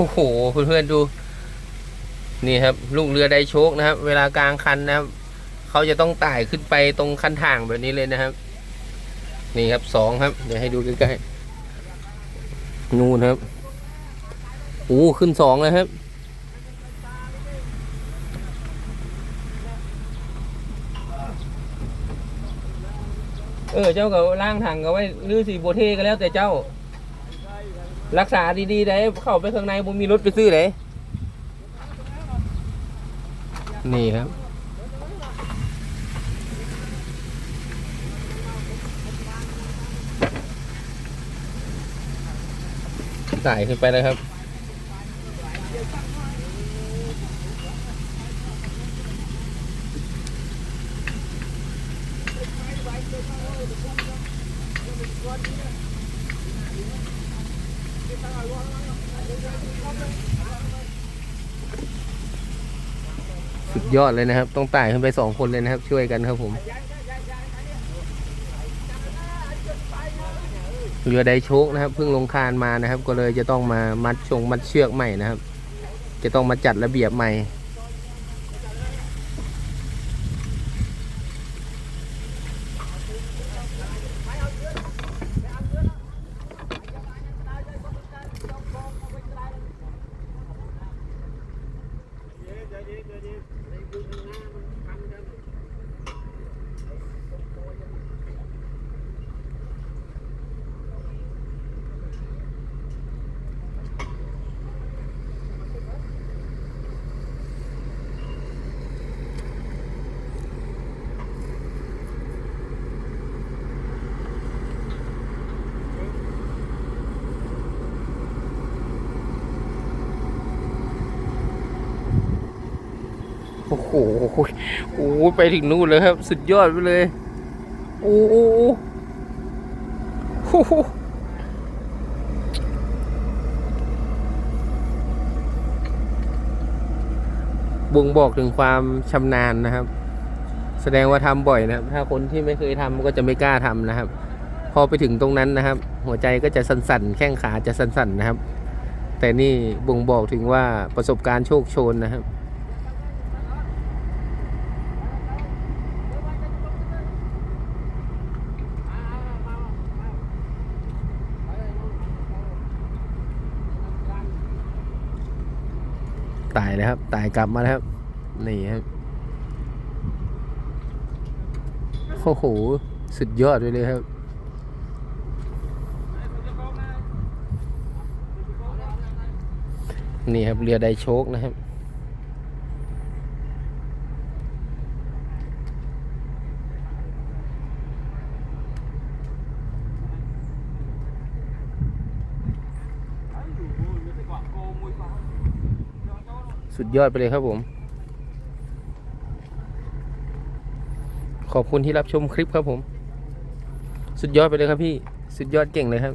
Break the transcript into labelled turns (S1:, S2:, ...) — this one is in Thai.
S1: โอ้โหเพื่อนๆดู นี่ครับ ลูกเรือไดโชคนะครับ เวลากลางคันนะครับเขาจะต้องไต่ขึ้นไปตรงคันถ่างแบบนี้เลยนะครับ นี่ครับสองครับ เดี๋ยวให้ดูใกล้ๆนู่นครับโอ้ขึ้นสองแล้วครับเออเจ้าก็ล่างถังก็ไว้ลื้อสีโบเทก็แล้วแต่เจ้า รักษาดีๆได้เข้าไปข้างในผมมีรถไปซื้อเลยนี่ครับไต่ขึ้นไปแล้วครับ สุดยอดเลยนะครับ ต้องไต่ขึ้นไปสองคนเลยนะครับ ช่วยกันครับผมเรือไดโชกนะครับเพิ่งลงคานมานะครับ ก็เลยจะต้องมามัดชงมัดเชือกใหม่นะครับ จะต้องมาจัดระเบียบใหม่ Vereyim vereyim. โอ้โหโอ้โหไปถึงนู่นเลยครับ สุดยอดไปเลยโอ้โหโอ้โหบ่งบอกถึงความชำนาญนะครับ แสดงว่าทำบ่อยนะครับ ถ้าคนที่ไม่เคยทำก็จะไม่กล้าทำนะครับ พอไปถึงตรงนั้นนะครับ หัวใจก็จะสั่นๆ แข้งขาจะสั่นๆนะครับ แต่นี่บ่งบอกถึงว่าประสบการณ์โชคโชนนะครับ ตายแล้วครับ ตายกลับมาแล้วครับ นี่ครับ โอ้โห สุดยอดไปเลยครับ นี่ครับ เรือไดโชคนะครับ สุดยอดไปเลยครับผม ขอบคุณที่รับชมคลิปครับผม สุดยอดไปเลยครับพี่ สุดยอดเก่งเลยครับ